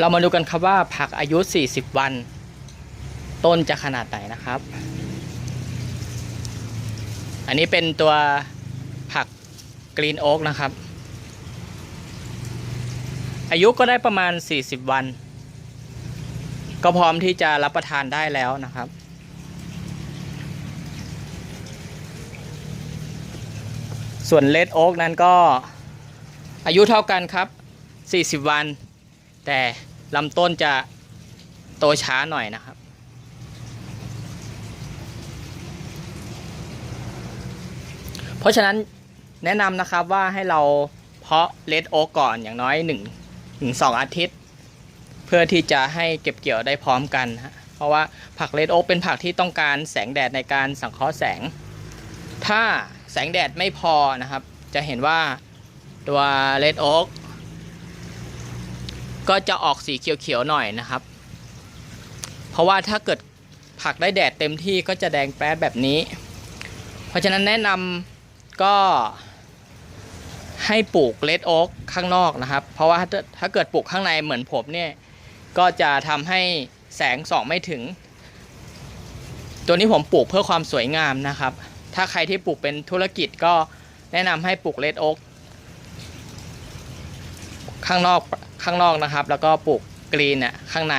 เรามาดูกันครับว่าผักอายุ 40 วัน ต้นจะขนาดไหนนะครับ อันนี้เป็นตัวผักกรีนโอ๊กนะครับ อายุก็ได้ประมาณ 40 วัน ก็พร้อมที่จะรับประทานได้แล้วนะครับส่วนเลดโอ๊กนั้นก็อายุเท่ากันครับ 40 วัน แต่ ลำต้นจะโตช้าหน่อยนะครับ เพราะฉะนั้นแนะนำนะครับว่าให้เราเพาะเลดโอกก่อนอย่างน้อย1ถึง2อาทิตย์ เพื่อที่จะให้เก็บเกี่ยวได้พร้อมกันฮะเพราะว่าผักเลดโอกเป็นผักที่ต้องการแสงแดดในการสังเคราะห์แสง ถ้าแสงแดดไม่พอนะครับ จะเห็นว่าตัวเลดโอ๊ก ก็จะออกสีเขียวๆหน่อยนะครับ เพราะว่าถ้าเกิดผักได้แดดเต็มที่ก็จะแดงแป๊ดแบบนี้ เพราะฉะนั้นแนะนำก็ให้ปลูกเลดโอ๊กข้างนอกนะครับ เพราะว่าถ้าเกิดปลูกข้างในเหมือนผมเนี่ยก็จะทำให้แสงส่องไม่ถึง ตัวนี้ผมปลูกเพื่อความสวยงามนะครับ ถ้าใครที่ปลูกเป็นธุรกิจก็แนะนำให้ปลูกเลดโอ๊กข้างนอก ข้างนอกนะครับ แล้วก็ปลูกกรีนเนี่ยข้างใน